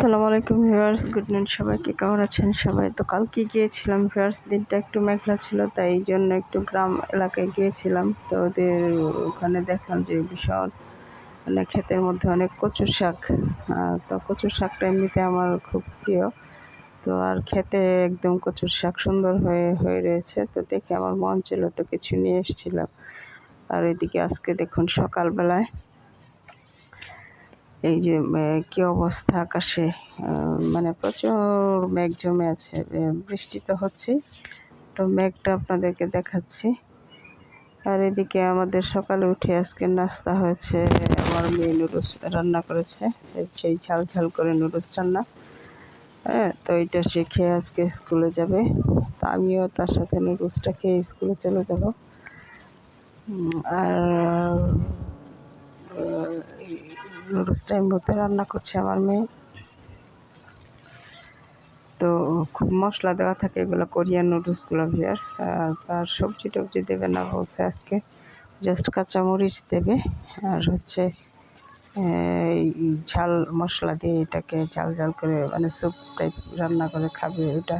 আসসালামু আলাইকুম viewers, good night সবাইকে, কেমন আছেন সবাই? তো কালকে গিয়েছিলাম ভিউয়ার্স, দিনটা একটু মেঘলা ছিল, তাই জন্য একটু গ্রাম এলাকায় গিয়েছিলাম। তো ওদের ওখানে দেখলাম যে ভীষণ মানে ক্ষেতের মধ্যে অনেক কচু শাক। তো কচু শাকটা এমনিতে আমার খুব প্রিয়। তো আর খেতে একদম কচুর শাক সুন্দর হয়ে হয়ে রয়েছে। তো দেখে আমার মন ছিল, তো কিছু নিয়ে এসেছিলাম। আর এদিকে আজকে দেখুন সকালবেলায় এই যে কি অবস্থা আকাশে? মানে প্রচুর মেঘ জমে আছে। বৃষ্টি তো হচ্ছে তো মেঘটা আপনাদেরকে দেখাচ্ছি। আর এদিকে আমাদের সকালে উঠে আজকে নাস্তা হয়েছে আমার মেয়ে নুডলস রান্না করেছে। সেই ঝাল ঝাল করে নুডলস রান্না। হ্যাঁ তো এটা সে খেয়ে আজকে স্কুলে যাবে। তো আমিও তার সাথে নুডলসটা খেয়ে স্কুলে চলে যাব। আর নুডলস টাইম মধ্যে রান্না করছে আমার মেয়ে। তো খুব মশলা দেওয়া থাকে এগুলো, কোরিয়ান নুডলসগুলো ভিয়ার্স আর সবজি টবজি দেবে না বলছে আজকে। জাস্ট কাঁচামরিচ দেবে, আর হচ্ছে এই ঝাল মশলা দিয়ে এটাকে ঝাল ঝাল করে মানে স্যুপ টাইপ রান্না করে খাবে ওটা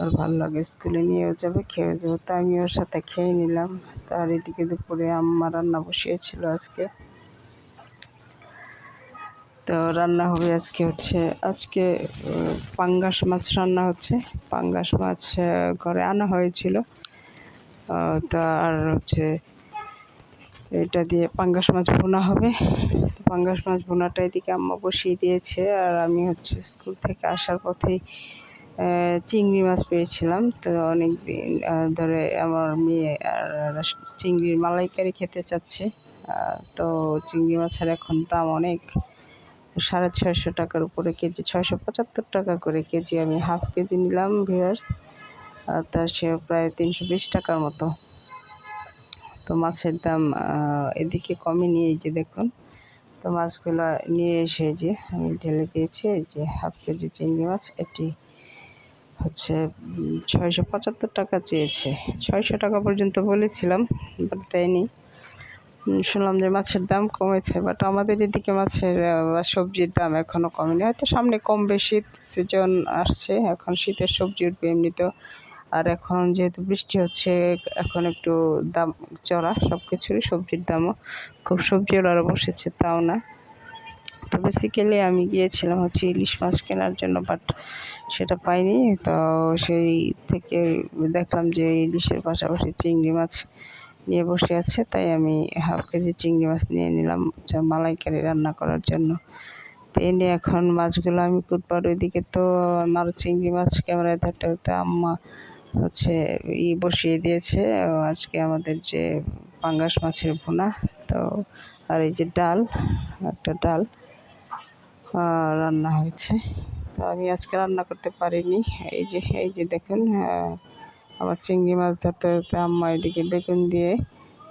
আর ভালো লাগে। স্কুলে নিয়েও যাবে খেয়ে যাবে। তো আমি ওর সাথে খেয়ে নিলাম। তার এদিকে দুপুরে আম্মা রান্না বসিয়েছিল আজকে। তো রান্না হবে আজকে হচ্ছে, আজকে পাঙ্গাস মাছ রান্না হচ্ছে। পাঙ্গাস মাছ ঘরে আনা হয়েছিল। তা আর হচ্ছে এটা দিয়ে পাঙ্গাস মাছ বোনা হবে। পাঙ্গাস মাছ বোনাটা এদিকে আম্মা বসিয়ে দিয়েছে আর আমি হচ্ছে স্কুল থেকে আসার পথেই চিংড়ি মাছ পেয়েছিলাম। তো অনেক দিন ধরে আমার মেয়ে আর চিংড়ির মালাইকারি খেতে চাচ্ছে। তো চিংড়ি মাছের এখন দাম অনেক। সাড়ে ছয়শো টাকার উপরে কেজি, ছয়শো পঁচাত্তর টাকা করে কেজি আমি হাফ কেজি নিলাম ভিউয়ার্স। তা সে প্রায় তিনশো বিশ টাকার মতো। তো মাছের দাম এদিকে কমেনি এই যে দেখুন। তো মাছগুলো নিয়ে এসে যে আমি ঢেলে দিয়েছি যে হাফ কেজি চিংড়ি মাছ। এটি হচ্ছে ছয়শো পঁচাত্তর টাকা চেয়েছে। ছয়শো টাকা পর্যন্ত বলেছিলাম বাট দেয়নি। শুনলাম যে মাছের দাম কমেছে বাট আমাদের এদিকে মাছের বা সবজির দাম এখনও কমেনি। হয়তো সামনে কমবে শীত সিজন আসছে, এখন শীতের সবজি উঠবে এমনিতেও। আর এখন যেহেতু বৃষ্টি হচ্ছে, এখন একটু দাম চড়া সব কিছুরই সবজির দামও। খুব সবজিওয়ালারা বসেছে, তাও না। তো বেসিক্যালি আমি গিয়েছিলাম হচ্ছে ইলিশ মাছ কেনার জন্য বাট সেটা পাইনি। তো সেই থেকে দেখলাম যে ইলিশের পাশাপাশি চিংড়ি মাছ নিয়ে বসে আছে, তাই আমি হাফ কেজি চিংড়ি মাছ নিয়ে নিলাম মালাইকারি রান্না করার জন্য। তো এনে এখন মাছগুলো আমি কুটবার ওইদিকে তো আমার চিংড়ি মাছ ক্যামেরায় ধরতে ধরতে আম্মা হচ্ছে ই বসিয়ে দিয়েছে। আজকে আমাদের যে পাঙ্গাস মাছের ভুনা, তো আর এই যে ডাল, একটা ডাল রান্না হয়েছে। তো আমি আজকে রান্না করতে পারিনি। এই যে এই যে দেখুন আমার চিংড়ি মাছ ধরতে ধরতে আম্মা এদিকে বেগুন দিয়ে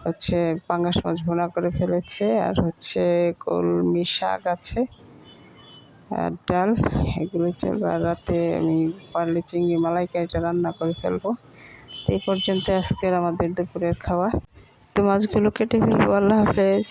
হচ্ছে পাঙ্গাস মাছ ভুনা করে ফেলেছে, আর হচ্ছে কলমি শাক আছে আর ডাল। এগুলো চলবে আর রাতে আমি পারলে চিংড়ি মালাইকারিটা রান্না করে ফেলব। এই পর্যন্ত আজকের আমাদের দুপুরের খাওয়া তো মাছগুলো কেটে ফেলব, আল্লাহ হাফেজ।